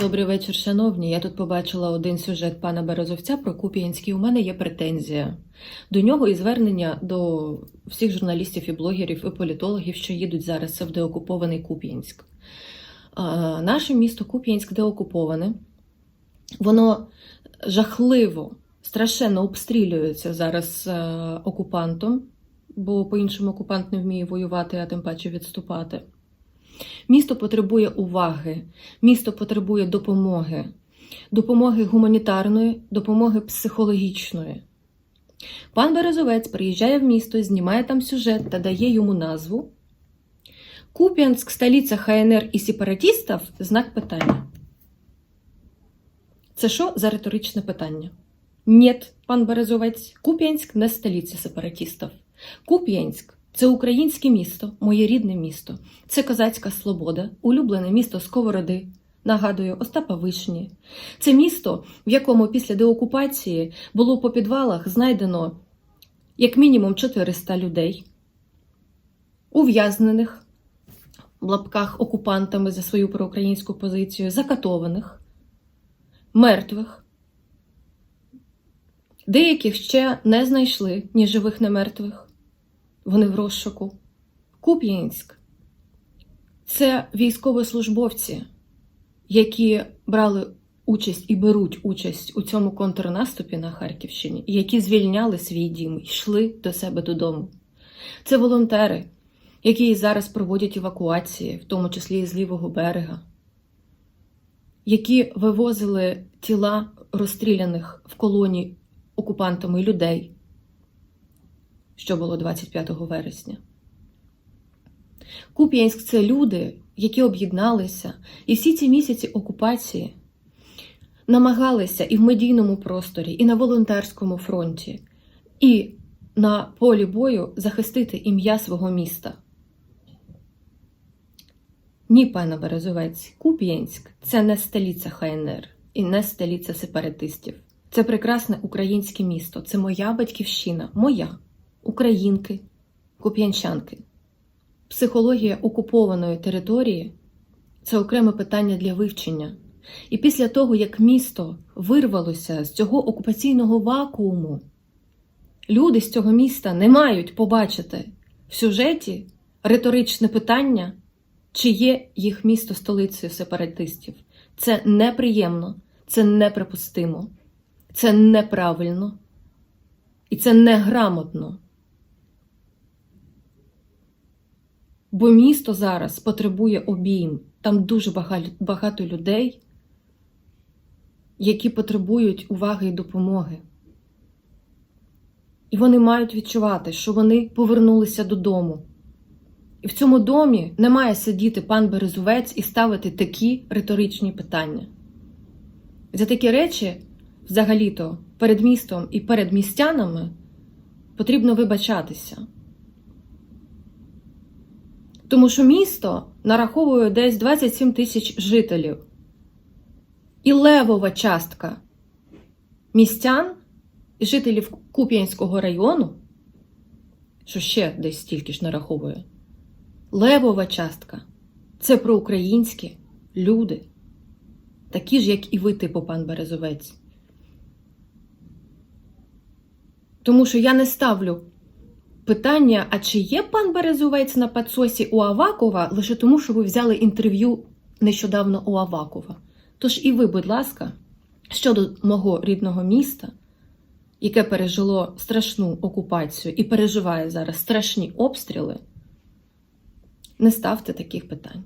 Добрий вечір, шановні. Я тут побачила один сюжет пана Березовця про Куп'янський. У мене є претензія до нього і звернення до всіх журналістів і блогерів і політологів, що їдуть зараз в деокупований Куп'янськ. Наше місто Куп'янськ деокуповане. Воно жахливо, страшенно обстрілюється зараз е, окупантом, бо по-іншому окупант не вміє воювати, а тим паче відступати. Місто потребує уваги, місто потребує допомоги, допомоги гуманітарної, допомоги психологічної. Пан Березовець приїжджає в місто, знімає там сюжет та дає йому назву. Куп'янськ, столиця ХНР і сепаратістів знак питання. Це що за риторичне питання? Нєт, пан Березовець, Куп'янськ не столиця сепаратістів. Куп'янськ це українське місто, моє рідне місто. Це козацька свобода, улюблене місто Сковороди. Нагадую, Остапа Вишні. Це місто, в якому після деокупації було по підвалах знайдено як мінімум 400 людей, ув'язнених в лапках окупантами за свою проукраїнську позицію, закатованих, мертвих. Деяких ще не знайшли ні живих, ні мертвих. Вони в розшуку. Куп'янськ це військовослужбовці, які брали участь і беруть участь у цьому контрнаступі на Харківщині, які звільняли свій дім йшли до себе додому. Це волонтери, які зараз проводять евакуації, в тому числі і з лівого берега, які вивозили тіла розстріляних в колоні окупантами людей що було 25 вересня. Куп'янськ це люди, які об'єдналися, і всі ці місяці окупації намагалися і в медійному просторі, і на волонтерському фронті, і на полі бою захистити ім'я свого міста. Ні, пане Березовець, Куп'янськ це не столиця ХНР і не столиця сепаратистів. Це прекрасне українське місто, це моя батьківщина, моя українки, куп'янчанки. Психологія окупованої території це окреме питання для вивчення. І після того, як місто вирвалося з цього окупаційного вакууму, люди з цього міста не мають побачити в сюжеті риторичне питання, чи є їх місто столицею сепаратистів. Це неприємно, це неприпустимо, це неправильно і це неграмотно. Бо місто зараз потребує обійм. Там дуже багато людей, які потребують уваги і допомоги. І вони мають відчувати, що вони повернулися додому. І в цьому домі не має сидіти пан Березовець і ставити такі риторичні питання. За такі речі, взагалі-то, перед містом і перед містянами потрібно вибачатися. Тому що місто нараховує десь 27 тисяч жителів. І левова частка містян і жителів Куп'янського району, що ще десь стільки ж нараховує, левова частка це проукраїнські люди, такі ж, як і ви, типу пан Березовець. Тому що я не ставлю питання: а чи є пан Березовець на підсосі у Авакова лише тому, що ви взяли інтерв'ю нещодавно у Авакова? Тож і ви, будь ласка, щодо мого рідного міста, яке пережило страшну окупацію і переживає зараз страшні обстріли, не ставте таких питань.